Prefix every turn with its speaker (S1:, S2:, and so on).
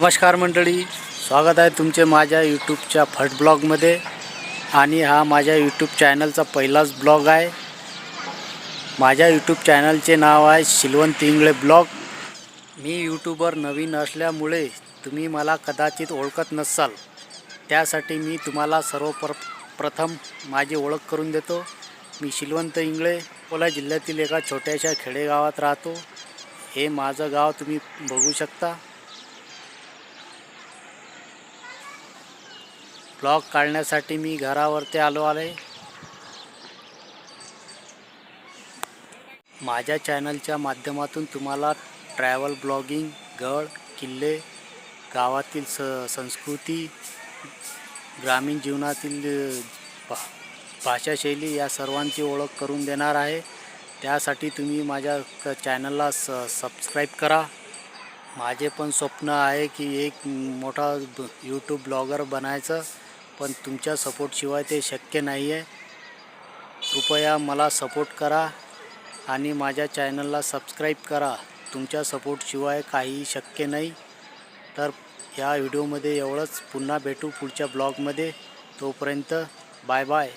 S1: नमस्कार मंडळी स्वागत आहे तुमचे माझ्या यूट्यूबच्या फट ब्लॉगमध्ये. आणि हा माझ्या यूट्यूब चॅनलचा पहिलाच ब्लॉग आहे. माझ्या यूट्यूब चॅनलचे नाव आहे शिलवंत इंगळे ब्लॉग. मी यूट्यूबर नवीन असल्यामुळे तुम्ही मला कदाचित ओळखत नसाल. त्यासाठी मी तुम्हाला सर्वप्र प्रथम माझी ओळख करून देतो. मी शिलवंत इंगळे अकोला जिल्ह्यातील एका छोट्याशा खेडेगावात राहतो. हे माझं गाव तुम्ही बघू शकता. ब्लॉग काढण्यासाठी मी घरावरती आलो आहे. माझ्या चॅनलच्या माध्यमातून तुम्हाला ट्रॅव्हल ब्लॉगिंग गड किल्ले गावातील स संस्कृती ग्रामीण जीवनातील भा भाषाशैली या सर्वांची ओळख करून देणार आहे. त्यासाठी तुम्ही माझ्या क चॅनलला स सबस्क्राईब करा. माझे पण स्वप्न आहे की एक मोठा यूट्यूब ब्लॉगर बनायचं. पण तुमच्या सपोर्टशिवाय ते शक्य नाही आहे कृपया मला सपोर्ट करा आणि माझ्या चॅनलला सबस्क्राईब करा. तुमच्या सपोर्टशिवाय काही शक्य नाही. तर या व्हिडिओमध्ये एवढंच. पुन्हा भेटू पुढच्या ब्लॉगमध्ये तोपर्यंत बाय बाय